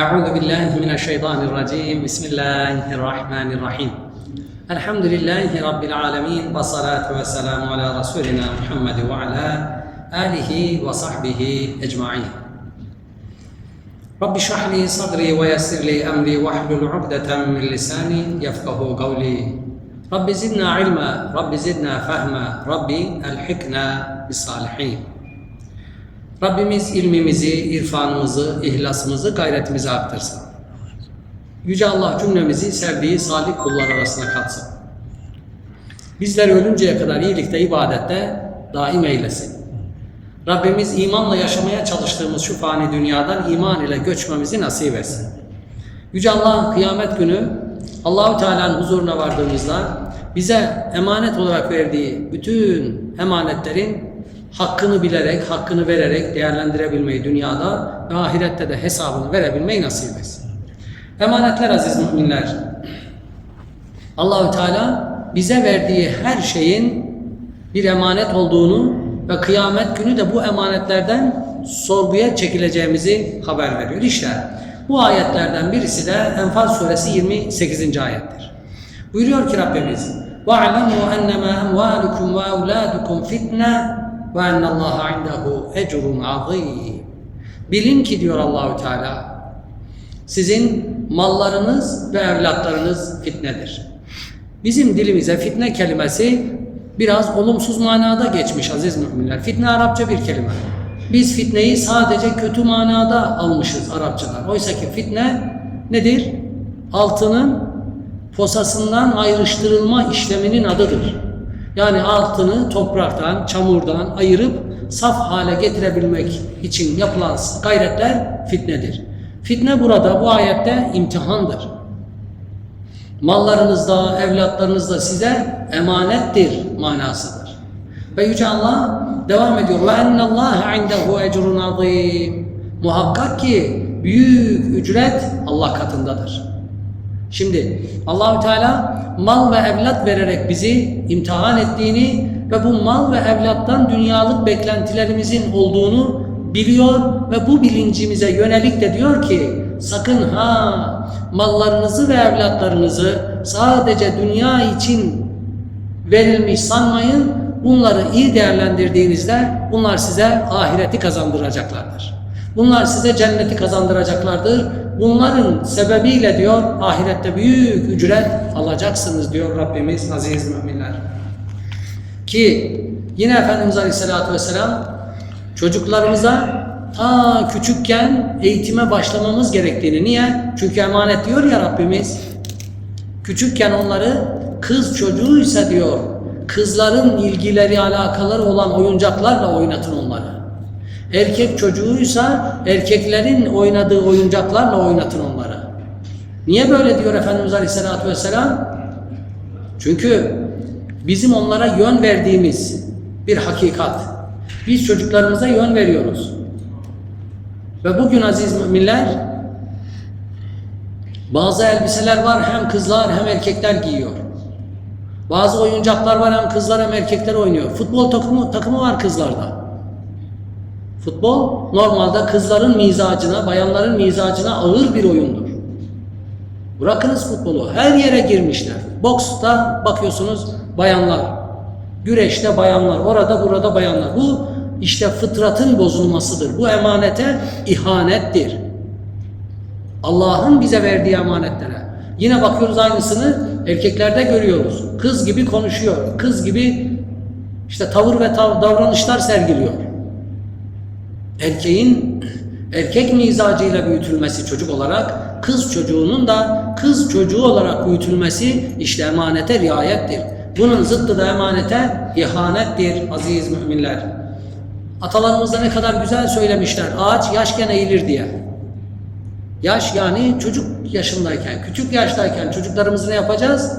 أعوذ بالله من الشيطان الرجيم. بسم الله الرحمن الرحيم. الحمد لله رب العالمين والصلاة والسلام على رسولنا محمد وعلى آله وصحبه أجمعين. رب اشرح لي صدري ويسر لي أمري واحلل عقدة من لساني يفقه قولي. رب زدنا علما رب زدنا فهما ربي الحكنا بالصالحين. Rabbimiz ilmimizi, irfanımızı, ihlasımızı, gayretimizi arttırsın. Yüce Allah cümlemizi sevdiği salih kullar arasına katsın. Bizleri ölünceye kadar iyilikte, ibadette daim eylesin. Rabbimiz imanla yaşamaya çalıştığımız şu fani dünyadan iman ile göçmemizi nasip etsin. Yüce Allah kıyamet günü Allahu Teala'nın huzuruna vardığımızda bize emanet olarak verdiği bütün emanetlerin hakkını bilerek, hakkını vererek değerlendirebilmeyi dünyada ve ahirette de hesabını verebilmeyi nasip etsin. Emanetler aziz müminler. Allahü Teala bize verdiği her şeyin bir emanet olduğunu ve kıyamet günü de bu emanetlerden sorguya çekileceğimizi haber veriyor. İşte bu ayetlerden birisi de Enfal suresi 28. ayettir. Buyuruyor ki Rabbimiz وَاعْلَمُوا أَنَّمَا أَمْوَالُكُمْ وَأَوْلَادُكُمْ فِتْنَةً ve ennallaha indehu ecrun azim. Bilin ki diyor Allahü Teala sizin mallarınız ve evlatlarınız fitnedir. Bizim dilimize fitne kelimesi biraz olumsuz manada geçmiş aziz müminler. Fitne Arapça bir kelime. Biz fitneyi sadece kötü manada almışız Arapçadan. Oysa ki fitne nedir? Altının posasından ayrıştırılma işleminin adıdır. Yani altını topraktan, çamurdan ayırıp saf hale getirebilmek için yapılan gayretler fitnedir. Fitne burada bu ayette imtihandır. Mallarınızda, evlatlarınızda size emanettir manasıdır. Ve Yüce Allah devam ediyor. Ve ennallâhe indehu ecrun azîm. Muhakkak ki büyük ücret Allah katındadır. Şimdi Allahü Teala mal ve evlat vererek bizi imtihan ettiğini ve bu mal ve evlattan dünyalık beklentilerimizin olduğunu biliyor ve bu bilincimize yönelik de diyor ki sakın ha mallarınızı ve evlatlarınızı sadece dünya için verilmiş sanmayın. Bunları iyi değerlendirdiğinizde bunlar size ahireti kazandıracaklardır. Bunlar size cenneti kazandıracaklardır. Bunların sebebiyle diyor ahirette büyük ücret alacaksınız diyor Rabbimiz aziz müminler. Ki yine Efendimiz Aleyhisselatü Vesselam çocuklarımıza ta küçükken eğitime başlamamız gerektiğini niye? Çünkü emanet diyor ya Rabbimiz. Küçükken onları kız çocuğuysa diyor kızların ilgileri alakaları olan oyuncaklarla oynatın onları. Erkek çocuğuysa erkeklerin oynadığı oyuncaklarla oynatın onları. Niye böyle diyor Efendimiz Aleyhisselatü Vesselam? Çünkü bizim onlara yön verdiğimiz bir hakikat. Biz çocuklarımıza yön veriyoruz. Ve bugün aziz müminler bazı elbiseler var hem kızlar hem erkekler giyiyor. Bazı oyuncaklar var hem kızlar hem erkekler oynuyor. Futbol takımı, takımı var kızlarda. Futbol normalde kızların mizacına, bayanların mizacına ağır bir oyundur. Bırakınız futbolu. Her yere girmişler. Boksta bakıyorsunuz bayanlar. Güreşte bayanlar. Orada burada bayanlar. Bu işte fıtratın bozulmasıdır. Bu emanete ihanettir. Allah'ın bize verdiği emanetlere. Yine bakıyoruz aynısını erkeklerde görüyoruz. Kız gibi konuşuyor. Kız gibi işte tavır ve tav davranışlar sergiliyor erkeğin erkek mizacıyla büyütülmesi çocuk olarak, kız çocuğunun da kız çocuğu olarak büyütülmesi işte emanete riayettir. Bunun zıttı da emanete ihanettir aziz müminler. Atalarımız ne kadar güzel söylemişler. Ağaç yaşken eğilir diye. Yaş yani çocuk yaşındayken, küçük yaştayken çocuklarımızı ne yapacağız?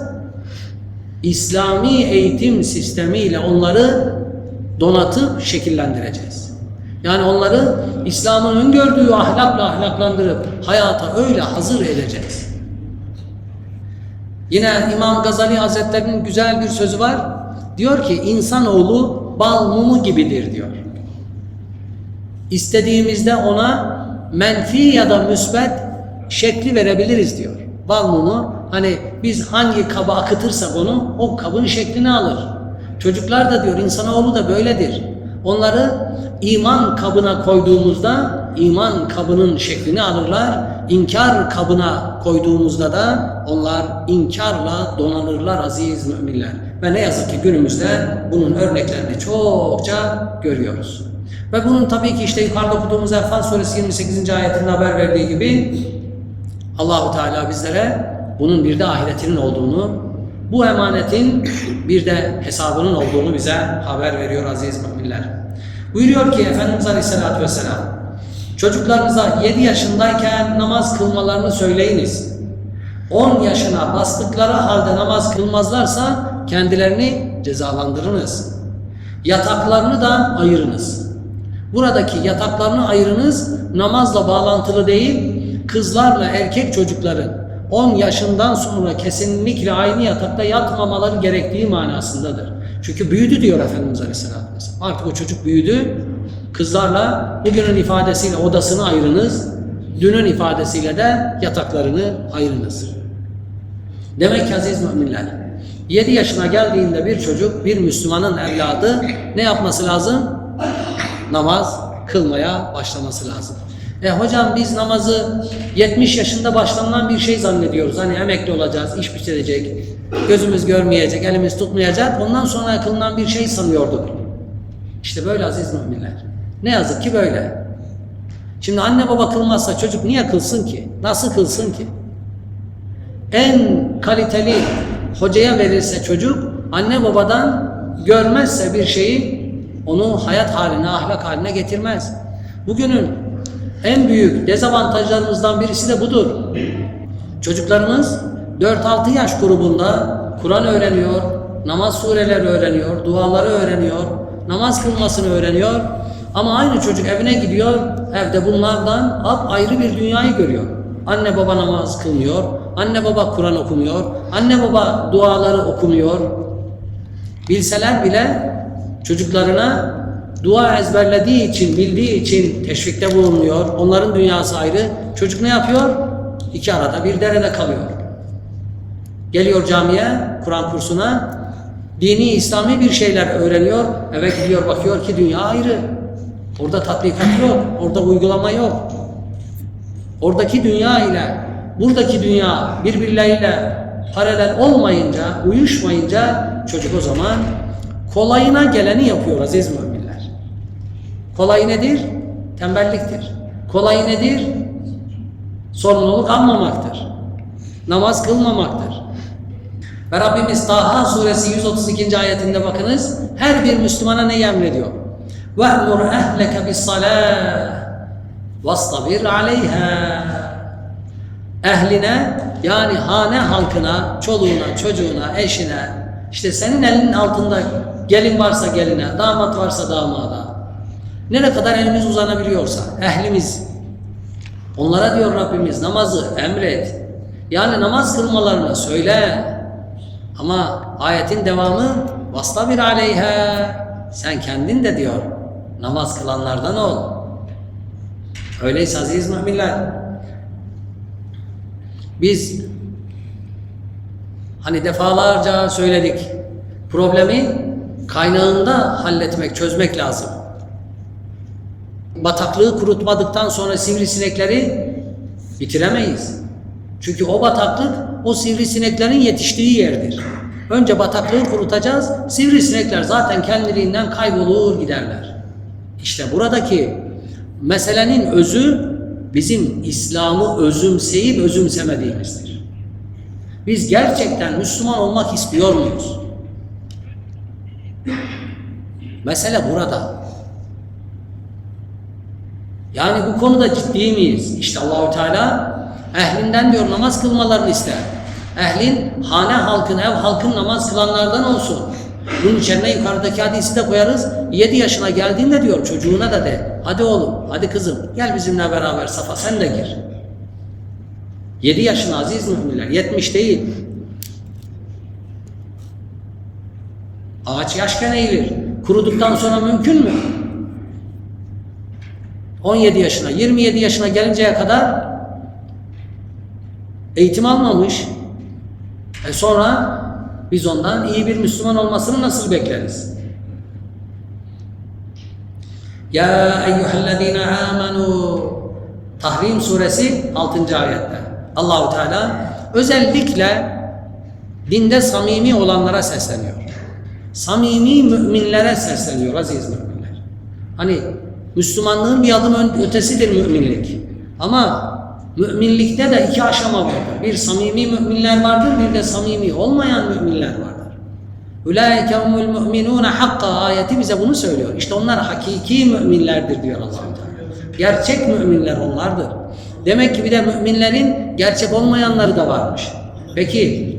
İslami eğitim sistemiyle onları donatıp şekillendireceğiz. Yani onları İslam'ın öngördüğü ahlakla ahlaklandırıp hayata öyle hazır edeceğiz. Yine İmam Gazali Hazretleri'nin güzel bir sözü var. Diyor ki insanoğlu bal mumu gibidir diyor. İstediğimizde ona menfi ya da müsbet şekli verebiliriz diyor. Bal mumu hani biz hangi kaba akıtırsak onu o kabın şeklini alır. Çocuklar da diyor insanoğlu da böyledir. Onları iman kabına koyduğumuzda iman kabının şeklini alırlar. İnkar kabına koyduğumuzda da onlar inkarla donanırlar aziz müminler. Ve ne yazık ki günümüzde bunun örneklerini çokça görüyoruz. Ve bunun tabii ki işte yukarıda okuduğumuz Enfal suresi 28. ayetinde haber verdiği gibi Allahu Teala bizlere bunun bir de ahiretinin olduğunu, bu emanetin bir de hesabının olduğunu bize haber veriyor aziz müminler. Buyuruyor ki Efendimiz Aleyhisselatü Vesselam, çocuklarınıza 7 yaşındayken namaz kılmalarını söyleyiniz. 10 yaşına bastıkları halde namaz kılmazlarsa kendilerini cezalandırınız. Yataklarını da ayırınız. Buradaki yataklarını ayırınız namazla bağlantılı değil, kızlarla erkek çocukların 10 yaşından sonra kesinlikle aynı yatakta yatmamaları gerektiği manasındadır. Çünkü büyüdü diyor Efendimiz Aleyhisselatü Vesselam. Artık o çocuk büyüdü. Kızlarla bugünün ifadesiyle odasını ayırınız. Dünün ifadesiyle de yataklarını ayırınız. Demek ki aziz müminler 7 yaşına geldiğinde bir çocuk, bir Müslümanın evladı ne yapması lazım? Namaz kılmaya başlaması lazım. E hocam biz namazı 70 yaşında başlanılan bir şey zannediyoruz. Hani emekli olacağız, iş bitirecek, gözümüz görmeyecek, elimiz tutmayacak. Ondan sonra kılınan bir şey sanıyorduk. İşte böyle aziz müminler. Ne yazık ki böyle. Şimdi anne baba kılmazsa çocuk niye kılsın ki? Nasıl kılsın ki? En kaliteli hocaya verirse çocuk anne babadan görmezse bir şeyi onu hayat haline, ahlak haline getirmez. Bugünün en büyük dezavantajlarımızdan birisi de budur. Çocuklarımız 4-6 yaş grubunda Kur'an öğreniyor, namaz sureleri öğreniyor, duaları öğreniyor, namaz kılmasını öğreniyor. Ama aynı çocuk evine gidiyor, evde bunlardan ayrı bir dünyayı görüyor. Anne baba namaz kılmıyor, anne baba Kur'an okumuyor, anne baba duaları okumuyor. Bilseler bile çocuklarına dua ezberlediği için, bildiği için teşvikte bulunuyor. Onların dünyası ayrı. Çocuk ne yapıyor? İki arada bir derede kalıyor. Geliyor camiye, Kur'an kursuna, dini, İslami bir şeyler öğreniyor. Eve gidiyor, bakıyor ki dünya ayrı. Orada tatbikat yok, orada uygulama yok. Oradaki dünya ile buradaki dünya birbirleriyle paralel olmayınca, uyuşmayınca çocuk o zaman kolayına geleni yapıyor aziz müminler. Kolay nedir? Tembelliktir. Kolay nedir? Sorumluluk almamaktır. Namaz kılmamaktır. Ve Rabbimiz Taha suresi 132. ayetinde bakınız her bir Müslümana ne emrediyor? وَاَمُرْ اَهْلَكَ بِالصَّلَاةِ وَاسْتَبِرْ عَلَيْهَا Ehline yani hane halkına, çoluğuna, çocuğuna, eşine, işte senin elinin altında gelin varsa geline, damat varsa damada, Nere kadar elimiz uzanabiliyorsa, ehlimiz. Onlara diyor Rabbimiz namazı emret. Yani namaz kılmalarını söyle. Ama ayetin devamı vastabir aleyha. Sen kendin de diyor namaz kılanlardan ol. Öyleyse aziz müminler biz hani defalarca söyledik problemi kaynağında halletmek, çözmek lazım bataklığı kurutmadıktan sonra sivrisinekleri bitiremeyiz. Çünkü o bataklık o sivrisineklerin yetiştiği yerdir. Önce bataklığı kurutacağız. Sivrisinekler zaten kendiliğinden kaybolur giderler. İşte buradaki meselenin özü bizim İslam'ı özümseyip özümsemediğimizdir. Biz gerçekten Müslüman olmak istiyor muyuz? Mesele burada. Yani bu konuda ciddi miyiz? İşte Allahu Teala ehlinden diyor namaz kılmalarını ister. Ehlin hane halkın, ev halkın namaz kılanlardan olsun. Bunun içine yukarıdaki hadisi de koyarız. 7 yaşına geldiğinde diyor çocuğuna da de. Hadi oğlum, hadi kızım gel bizimle beraber safa sen de gir. 7 yaşına aziz müminler, 70 değil. Ağaç yaşken eğilir. Kuruduktan sonra mümkün mü? 17 yaşına, 27 yaşına gelinceye kadar Eğitim almamış. E sonra biz ondan iyi bir Müslüman olmasını nasıl bekleriz? Ya eyyühellezine amenu Tahrim suresi 6. ayette. Allahu Teala özellikle dinde samimi olanlara sesleniyor. Samimi müminlere sesleniyor aziz müminler. Hani Müslümanlığın bir adım ötesidir müminlik. Ama müminlikte de iki aşama vardır. Bir samimi müminler vardır, bir de samimi olmayan müminler vardır. Ulaike humul mu'minune hakka ayeti bize bunu söylüyor. İşte onlar hakiki müminlerdir diyor allah. Gerçek müminler onlardır. Demek ki bir de müminlerin gerçek olmayanları da varmış. Peki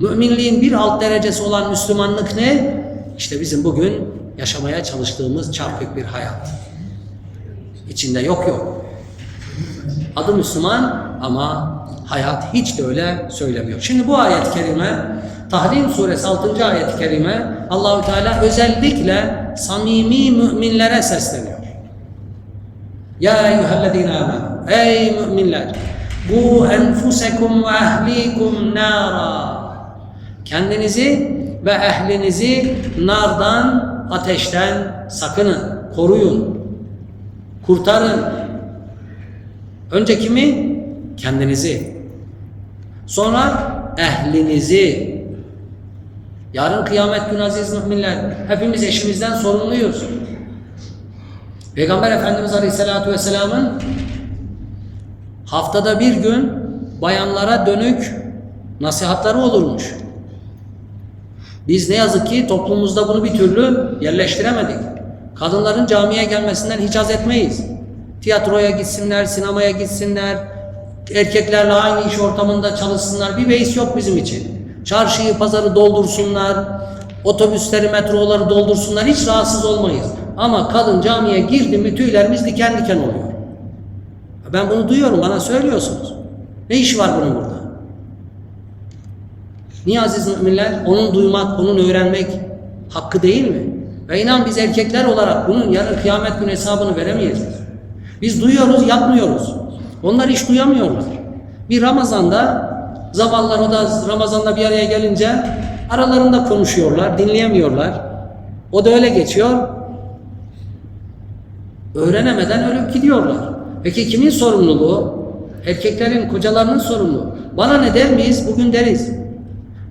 müminliğin bir alt derecesi olan Müslümanlık ne? İşte bizim bugün yaşamaya çalıştığımız çarpık bir hayat. İçinde yok yok. Adı Müslüman ama hayat hiç de öyle söylemiyor. Şimdi bu ayet-i kerime Tahrim suresi 6. ayet-i kerime Allahu Teala özellikle samimi müminlere sesleniyor. Ya eyyühellezine amenu Ey müminler bu enfusekum ve ehlikum nara Kendinizi ve ehlinizi nardan, ateşten sakının, koruyun, kurtarın. Önce kimi? Kendinizi. Sonra ehlinizi. Yarın kıyamet günü aziz müminler hepimiz eşimizden sorumluyuz. Peygamber Efendimiz Aleyhisselatü Vesselam'ın haftada bir gün bayanlara dönük nasihatları olurmuş. Biz ne yazık ki toplumumuzda bunu bir türlü yerleştiremedik. Kadınların camiye gelmesinden hiç haz etmeyiz. Tiyatroya gitsinler, sinemaya gitsinler, erkeklerle aynı iş ortamında çalışsınlar. Bir beis yok bizim için. Çarşıyı, pazarı doldursunlar, otobüsleri, metroları doldursunlar. Hiç rahatsız olmayız. Ama kadın camiye girdi mi tüylerimiz diken diken oluyor. Ben bunu duyuyorum, bana söylüyorsunuz. Ne işi var bunun burada? Niye aziz müminler? Onun duymak, onun öğrenmek hakkı değil mi? Ve inan biz erkekler olarak bunun yarın kıyamet günü hesabını veremeyeceğiz. Biz duyuyoruz, yapmıyoruz. Onlar hiç duyamıyorlar. Bir Ramazan'da zavallılar o da Ramazan'da bir araya gelince aralarında konuşuyorlar, dinleyemiyorlar. O da öyle geçiyor. Öğrenemeden ölüp gidiyorlar. Peki kimin sorumluluğu? Erkeklerin, kocalarının sorumluluğu. Bana ne der miyiz? Bugün deriz.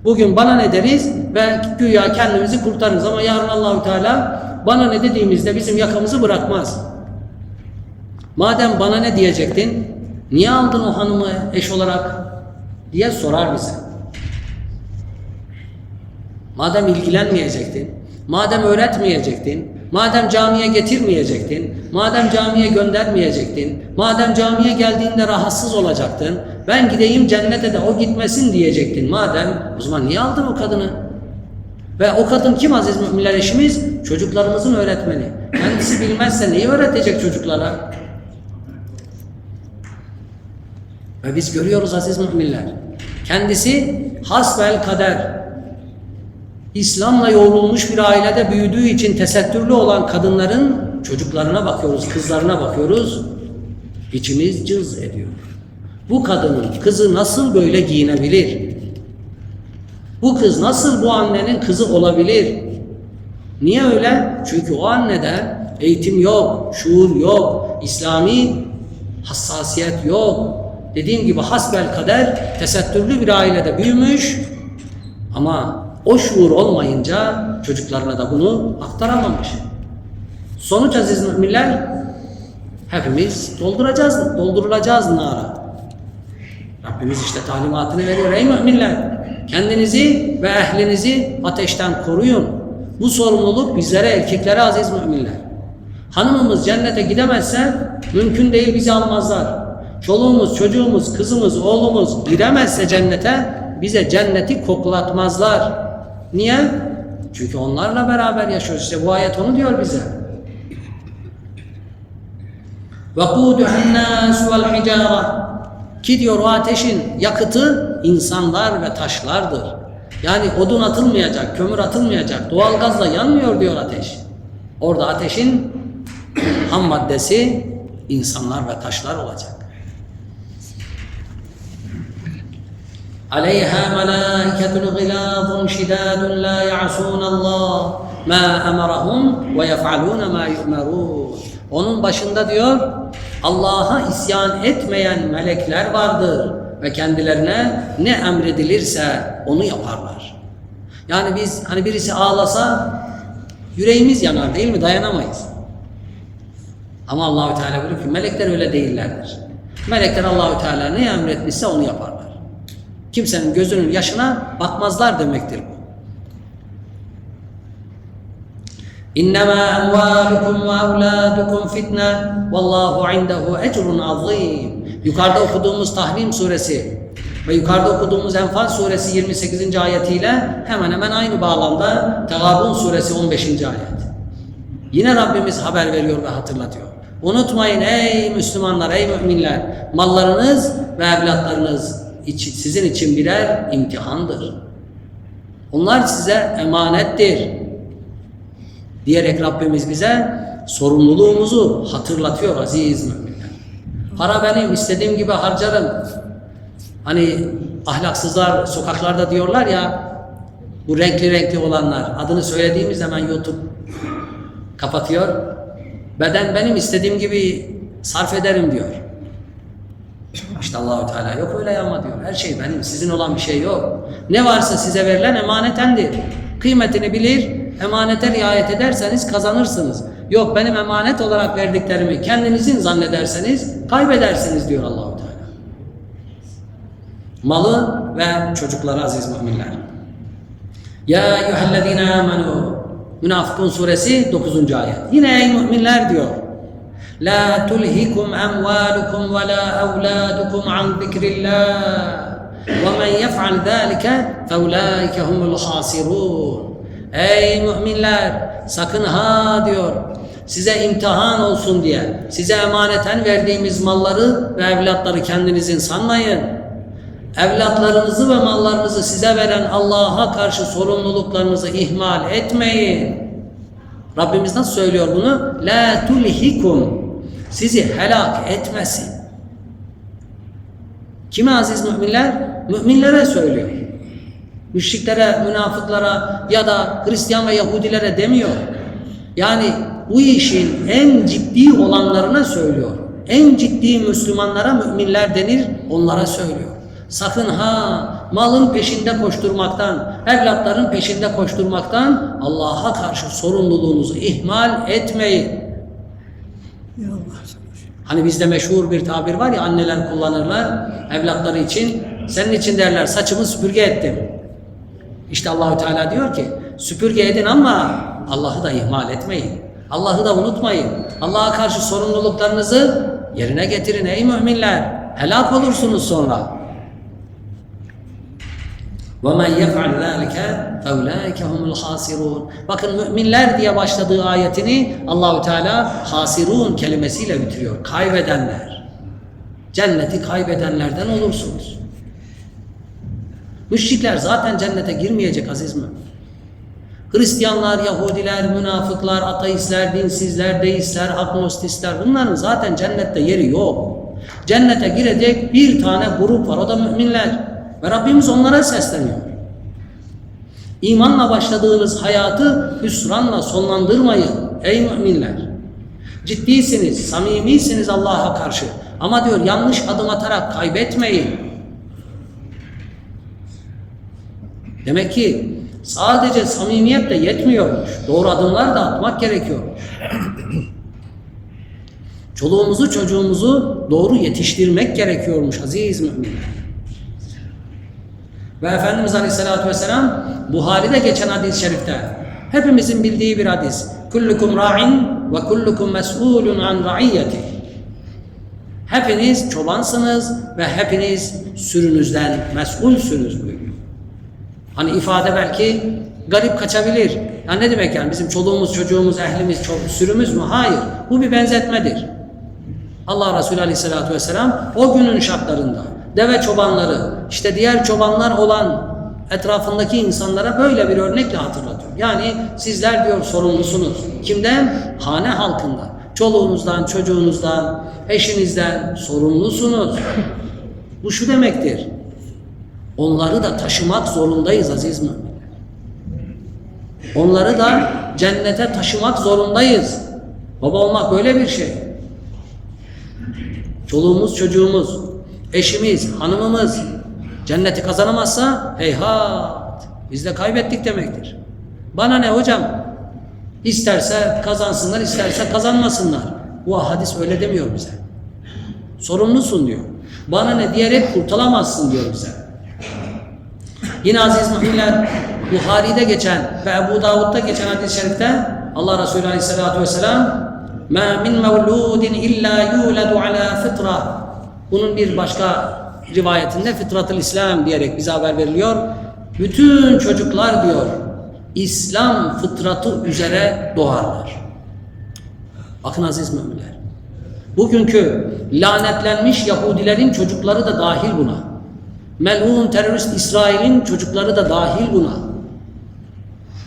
Bugün bana ne deriz ve güya kendimizi kurtarırız ama yarın Allahü Teala bana ne dediğimizde bizim yakamızı bırakmaz. Madem bana ne diyecektin? Niye aldın o hanımı eş olarak diye sorar bize. Madem ilgilenmeyecektin, madem öğretmeyecektin, madem camiye getirmeyecektin, madem camiye göndermeyecektin, madem camiye geldiğinde rahatsız olacaktın, ben gideyim cennete de o gitmesin diyecektin madem, o zaman niye aldın o kadını? Ve o kadın kim aziz müminler eşimiz? Çocuklarımızın öğretmeni. Kendisi bilmezse neyi öğretecek çocuklara? Ve biz görüyoruz aziz müminler. Kendisi hasbel kader. İslam'la yoğrulmuş bir ailede büyüdüğü için tesettürlü olan kadınların çocuklarına bakıyoruz, kızlarına bakıyoruz. İçimiz cız ediyor. Bu kadının kızı nasıl böyle giyinebilir? Bu kız nasıl bu annenin kızı olabilir? Niye öyle? Çünkü o annede eğitim yok, şuur yok, İslami hassasiyet yok. Dediğim gibi hasbel kader tesettürlü bir ailede büyümüş ama o şuur olmayınca çocuklarına da bunu aktaramamış. Sonuç aziz müminler hepimiz dolduracağız, doldurulacağız nara. Rabbimiz işte talimatını veriyor. Ey müminler kendinizi ve ehlinizi ateşten koruyun. Bu sorumluluk bizlere erkeklere aziz müminler. Hanımımız cennete gidemezse mümkün değil bizi almazlar. Çoluğumuz, çocuğumuz, kızımız, oğlumuz giremezse cennete bize cenneti koklatmazlar. Niye? Çünkü onlarla beraber yaşıyoruz. İşte bu ayet onu diyor bize. وَقُودُهَا النَّاسُ وَالْحِجَارَةِ Ki diyor o ateşin yakıtı insanlar ve taşlardır. Yani odun atılmayacak, kömür atılmayacak, doğalgazla yanmıyor diyor ateş. Orada ateşin ham maddesi insanlar ve taşlar olacak. عليها ملائكة غلاظ شداد لا يعصون الله ما أمرهم ويفعلون ما يؤمرون Onun başında diyor Allah'a isyan etmeyen melekler vardır ve kendilerine ne emredilirse onu yaparlar. Yani biz hani birisi ağlasa yüreğimiz yanar değil mi? Dayanamayız. Ama Allahü Teala buyuruyor ki melekler öyle değillerdir. Melekler Allahü Teala ne emretmişse onu yaparlar. Kimsenin gözünün yaşına bakmazlar demektir bu. İnnemâ emvâlukum ve evlâdukum fitne vallahu indehu ecrun azîm. Yukarıda okuduğumuz Tahrim suresi ve yukarıda okuduğumuz Enfal suresi 28. ayetiyle hemen hemen aynı bağlamda Tegabun suresi 15. ayet. Yine Rabbimiz haber veriyor ve hatırlatıyor. Unutmayın ey Müslümanlar, ey müminler, mallarınız ve evlatlarınız için, sizin için birer imtihandır. Onlar size emanettir. Diyerek Rabbimiz bize sorumluluğumuzu hatırlatıyor aziz müminler. Para benim, istediğim gibi harcarım. Hani ahlaksızlar sokaklarda diyorlar ya, bu renkli renkli olanlar, adını söylediğimiz zaman YouTube kapatıyor. Beden benim istediğim gibi sarf ederim diyor. İşte Allahu Teala yok öyle ama diyor. Her şey benim, sizin olan bir şey yok. Ne varsa size verilen emanetendir. Kıymetini bilir, emanete riayet ederseniz kazanırsınız. Yok benim emanet olarak verdiklerimi kendinizin zannederseniz kaybedersiniz diyor Allahu Teala. Malı ve çocukları aziz müminler. Ya eyyühellezine amenu Münafıkun suresi 9. ayet. Yine ey müminler diyor. La tulhikum emvalukum ve la evladukum an zikrillah. Ve men yef'al zâlike feulâike humul hasirûn. Ey müminler sakın ha diyor. Size imtihan olsun diye size emaneten verdiğimiz malları ve evlatları kendinizin sanmayın. Evlatlarınızı ve mallarınızı size veren Allah'a karşı sorumluluklarınızı ihmal etmeyin. Rabbimiz nasıl söylüyor bunu? La tulhikum. Sizi helak etmesin. Kime aziz müminler? Müminlere söylüyor. Müşriklere, münafıklara ya da Hristiyan ve Yahudilere demiyor. Yani bu işin en ciddi olanlarına söylüyor. En ciddi Müslümanlara müminler denir, onlara söylüyor. Sakın ha malın peşinde koşturmaktan, evlatların peşinde koşturmaktan Allah'a karşı sorumluluğunuzu ihmal etmeyin. Hani bizde meşhur bir tabir var ya anneler kullanırlar evlatları için. Senin için derler saçımı süpürge ettim. İşte Allahü Teala diyor ki süpürge edin ama Allah'ı da ihmal etmeyin. Allah'ı da unutmayın. Allah'a karşı sorumluluklarınızı yerine getirin ey müminler. Helak olursunuz sonra. وَمَنْ يَفْعَلْ ذَٰلِكَ فَاُولَٰئِكَ هُمُ الْخَاسِرُونَ Bakın müminler diye başladığı ayetini Allahü Teala hasirun kelimesiyle bitiriyor. Kaybedenler. Cenneti kaybedenlerden olursunuz. Müşrikler zaten cennete girmeyecek aziz mi? Hristiyanlar, Yahudiler, münafıklar, ateistler, dinsizler, deistler, agnostistler bunların zaten cennette yeri yok. Cennete girecek bir tane grup var o da müminler. Ve Rabbimiz onlara sesleniyor. İmanla başladığınız hayatı hüsranla sonlandırmayın ey müminler. Ciddisiniz, samimisiniz Allah'a karşı. Ama diyor yanlış adım atarak kaybetmeyin. Demek ki sadece samimiyet de yetmiyormuş. Doğru adımlar da atmak gerekiyormuş. Çoluğumuzu çocuğumuzu doğru yetiştirmek gerekiyormuş aziz müminler. Ve Efendimiz Aleyhisselatü Vesselam Buhari'de geçen hadis-i şerifte hepimizin bildiği bir hadis. Kullukum ra'in ve kullukum mes'ulun an ra'iyyeti. Hepiniz çobansınız ve hepiniz sürünüzden mesulsünüz buyuruyor. Hani ifade belki garip kaçabilir. Ya ne demek yani bizim çoluğumuz, çocuğumuz, ehlimiz, ço- sürümüz mü? Hayır. Bu bir benzetmedir. Allah Resulü Aleyhisselatü Vesselam o günün şartlarında deve çobanları, işte diğer çobanlar olan etrafındaki insanlara böyle bir örnekle hatırlatıyor. Yani sizler diyor sorumlusunuz. Kimden? Hane halkından. Çoluğunuzdan, çocuğunuzdan, eşinizden sorumlusunuz. Bu şu demektir. Onları da taşımak zorundayız aziz müminler. Onları da cennete taşımak zorundayız. Baba olmak böyle bir şey. Çoluğumuz, çocuğumuz, eşimiz, hanımımız cenneti kazanamazsa heyhat biz de kaybettik demektir. Bana ne hocam? İsterse kazansınlar, isterse kazanmasınlar. Bu hadis öyle demiyor bize. Sorumlusun diyor. Bana ne diyerek kurtulamazsın diyor bize. Yine aziz müminler Buhari'de geçen ve Ebu Davud'da geçen hadis-i şerifte Allah Resulü Aleyhisselatü Vesselam مَا مِنْ مَوْلُودٍ اِلَّا يُولَدُ عَلَى فِطْرَةٍ Bunun bir başka rivayetinde fıtratıl İslam diyerek bize haber veriliyor. Bütün çocuklar diyor İslam fıtratı üzere doğarlar. Bakın aziz müminler. Bugünkü lanetlenmiş Yahudilerin çocukları da dahil buna. Melun terörist İsrail'in çocukları da dahil buna.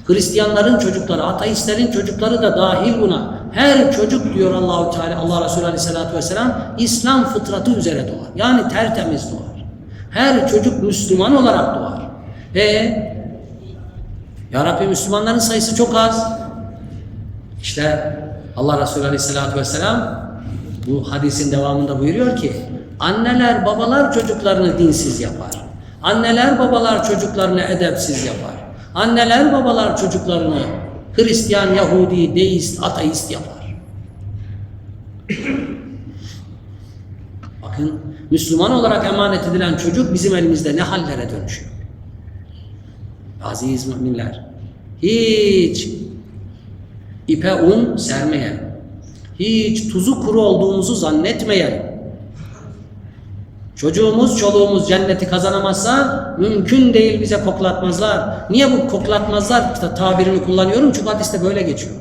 Hristiyanların çocukları, ateistlerin çocukları da dahil buna. Her çocuk diyor Allahu Teala Allah Resulü Aleyhisselatü Vesselam İslam fıtratı üzere doğar. Yani tertemiz doğar. Her çocuk Müslüman olarak doğar. E ya Rabbi Müslümanların sayısı çok az. İşte Allah Resulü Aleyhisselatü Vesselam bu hadisin devamında buyuruyor ki anneler babalar çocuklarını dinsiz yapar. Anneler babalar çocuklarını edepsiz yapar. Anneler babalar çocuklarını Hristiyan, Yahudi, deist, ateist yapar. Bakın Müslüman olarak emanet edilen çocuk bizim elimizde ne hallere dönüşüyor. Aziz müminler, hiç ipe un sermeyen, hiç tuzu kuru olduğumuzu zannetmeyen, çocuğumuz, çoluğumuz cenneti kazanamazsa mümkün değil bize koklatmazlar. Niye bu koklatmazlar ta- tabirini kullanıyorum? Çünkü hadiste böyle geçiyor.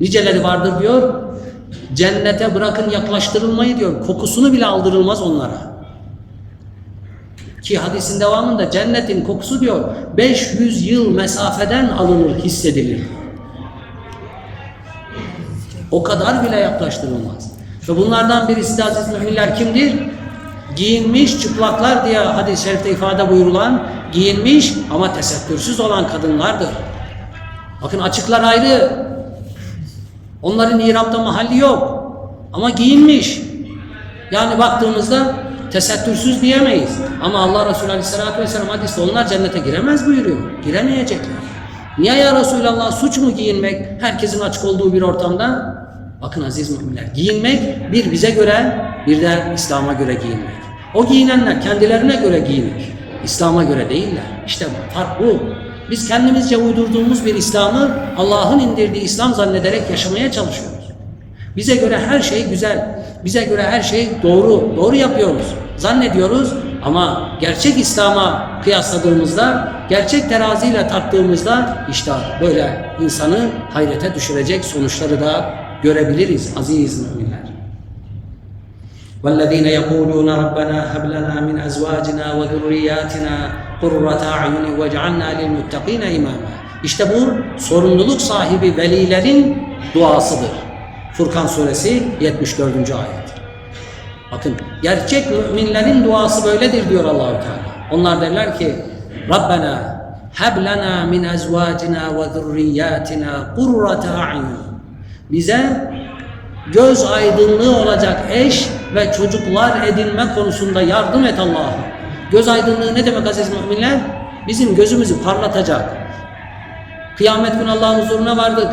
Niceleri vardır diyor, cennete bırakın yaklaştırılmayı diyor, kokusunu bile aldırılmaz onlara. Ki hadisin devamında cennetin kokusu diyor 500 yıl mesafeden alınır, hissedilir. O kadar bile yaklaştırılmaz. Ve bunlardan birisi de aziz müminler kimdir? Giyinmiş çıplaklar diye hadis-i şerifte ifade buyurulan giyinmiş ama tesettürsüz olan kadınlardır. Bakın açıklar ayrı. Onların İrab'da mahalli yok. Ama giyinmiş. Yani baktığımızda tesettürsüz diyemeyiz. Ama Allah Resulü Aleyhisselatü Vesselam hadiste onlar cennete giremez buyuruyor. Giremeyecekler. Niye ya Resulallah suç mu giyinmek herkesin açık olduğu bir ortamda? Bakın aziz müminler giyinmek bir bize göre bir de İslam'a göre giyinmek. O giyinenler kendilerine göre giyinir. İslam'a göre değiller. İşte fark bu. Biz kendimizce uydurduğumuz bir İslam'ı Allah'ın indirdiği İslam zannederek yaşamaya çalışıyoruz. Bize göre her şey güzel. Bize göre her şey doğru. Doğru yapıyoruz. Zannediyoruz ama gerçek İslam'a kıyasladığımızda, gerçek teraziyle tarttığımızda işte böyle insanı hayrete düşürecek sonuçları da görebiliriz aziz müminler. والذين يقولون ربنا هب لنا من ازواجنا وذرياتنا قرة اعين واجعلنا للمتقين imama. İşte bu sorumluluk sahibi velilerin duasıdır. Furkan suresi 74. ayet. Bakın gerçek müminlerin duası böyledir diyor Allahu Teala. Onlar derler ki Rabbena heb lana min ezvacina ve zurriyatina kurrata a'yun. Bize göz aydınlığı olacak eş ve çocuklar edinme konusunda yardım et Allah'ım. Göz aydınlığı ne demek aziz müminler? Bizim gözümüzü parlatacak. Kıyamet günü Allah'ın huzuruna vardık.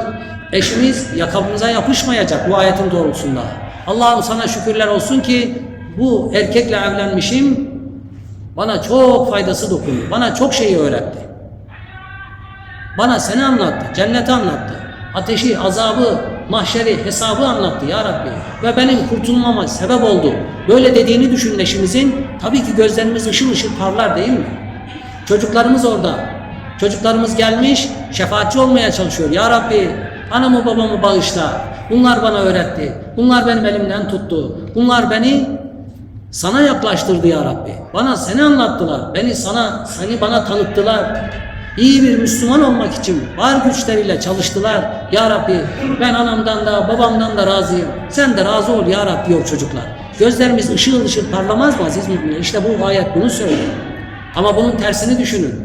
Eşimiz yakamıza yapışmayacak bu ayetin doğrultusunda. Allah'ım sana şükürler olsun ki bu erkekle evlenmişim. Bana çok faydası dokundu. Bana çok şeyi öğretti. Bana seni anlattı, cenneti anlattı. Ateşi, azabı, mahşeri, hesabı anlattı ya Rabbi. Ve benim kurtulmama sebep oldu. Böyle dediğini düşün eşimizin. Tabii ki gözlerimiz ışıl ışıl parlar değil mi? Çocuklarımız orada. Çocuklarımız gelmiş, şefaatçi olmaya çalışıyor. Ya Rabbi, anamı babamı bağışla. Bunlar bana öğretti. Bunlar benim elimden tuttu. Bunlar beni sana yaklaştırdı ya Rabbi. Bana seni anlattılar. Beni sana, seni bana tanıttılar. İyi bir Müslüman olmak için var güçleriyle çalıştılar. Ya Rabbi ben anamdan da babamdan da razıyım. Sen de razı ol ya Rabbi diyor çocuklar. Gözlerimiz ışıl ışıl parlamaz mı aziz müminler? İşte bu ayet bunu söylüyor. Ama bunun tersini düşünün.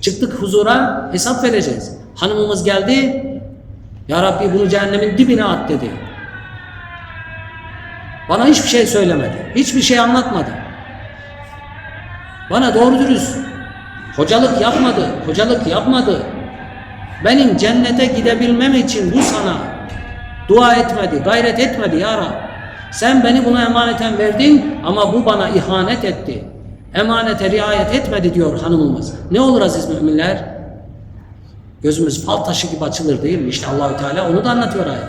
Çıktık huzura hesap vereceğiz. Hanımımız geldi. Ya Rabbi bunu cehennemin dibine at dedi. Bana hiçbir şey söylemedi. Hiçbir şey anlatmadı. Bana doğru dürüst hocalık yapmadı. Hocalık yapmadı. Benim cennete gidebilmem için bu sana dua etmedi, gayret etmedi ya Rab. Sen beni buna emaneten verdin ama bu bana ihanet etti. Emanete riayet etmedi diyor hanımımız. Ne olur aziz müminler? Gözümüz fal taşı gibi açılır değil mi? İşte Allahü Teala onu da anlatıyor ayet.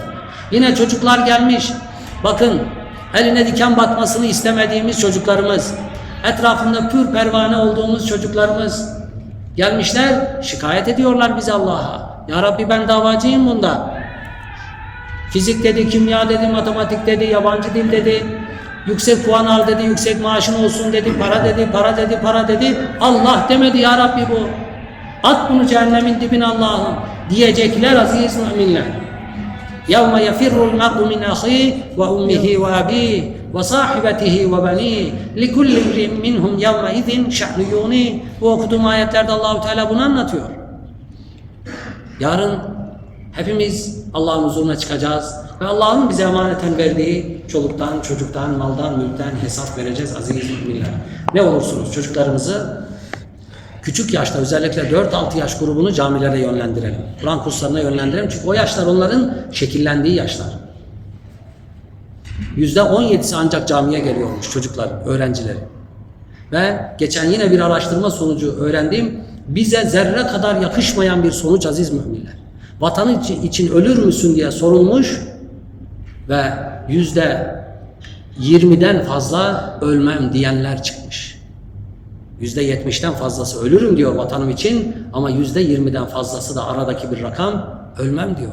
Yine çocuklar gelmiş. Bakın eline diken batmasını istemediğimiz çocuklarımız, etrafında pür pervane olduğumuz çocuklarımız gelmişler, şikayet ediyorlar bize Allah'a. Ya Rabbi ben davacıyım bunda. Fizik dedi, kimya dedi, matematik dedi, yabancı dil dedi. Yüksek puan al dedi, yüksek maaşın olsun dedi, para dedi, para dedi, para dedi. Allah demedi ya Rabbi bu. At bunu cehennemin dibine Allah'ım diyecekler aziz müminler. يَوْمَ يَفِرُّ الْمَرْءُ مِنْ أَخِيهِ وَأُمِّهِ وَأَبِيهِ وَصَاحِبَتِهِ وَبَنِيهِ لِكُلِّ امْرِئٍ مِّنْهُمْ يَوْمَئِذٍ شَأْنُ يُغْنِيهِ Bu okuduğum ayetlerde Allahu Teala bunu anlatıyor. Yarın hepimiz Allah'ın huzuruna çıkacağız ve Allah'ın bize emaneten verdiği çoluktan, çocuktan, maldan, mülkten hesap vereceğiz aziz müminler. Ne olursunuz çocuklarımızı küçük yaşta özellikle 4-6 yaş grubunu camilere yönlendirelim. Kur'an kurslarına yönlendirelim. Çünkü o yaşlar onların şekillendiği yaşlar. %17'si ancak camiye geliyormuş çocuklar, öğrencileri. Ve geçen yine bir araştırma sonucu öğrendiğim bize zerre kadar yakışmayan bir sonuç aziz müminler. Vatanı için, ölür müsün diye sorulmuş ve yüzde 20'den fazla ölmem diyenler çıkmış. Yüzde yetmişten fazlası ölürüm diyor vatanım için ama yüzde yirmiden fazlası da aradaki bir rakam ölmem diyor.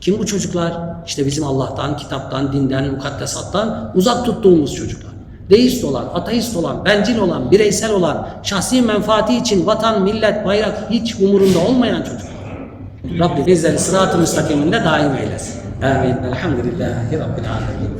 Kim bu çocuklar? İşte bizim Allah'tan, kitaptan, dinden, mukaddesattan uzak tuttuğumuz çocuklar. Deist olan, ateist olan, bencil olan, bireysel olan, şahsi menfaati için vatan, millet, bayrak hiç umurunda olmayan çocuklar. Rabbim bizleri sırat-ı müstakiminde daim eylesin. Amin. Elhamdülillahi Rabbil alemin.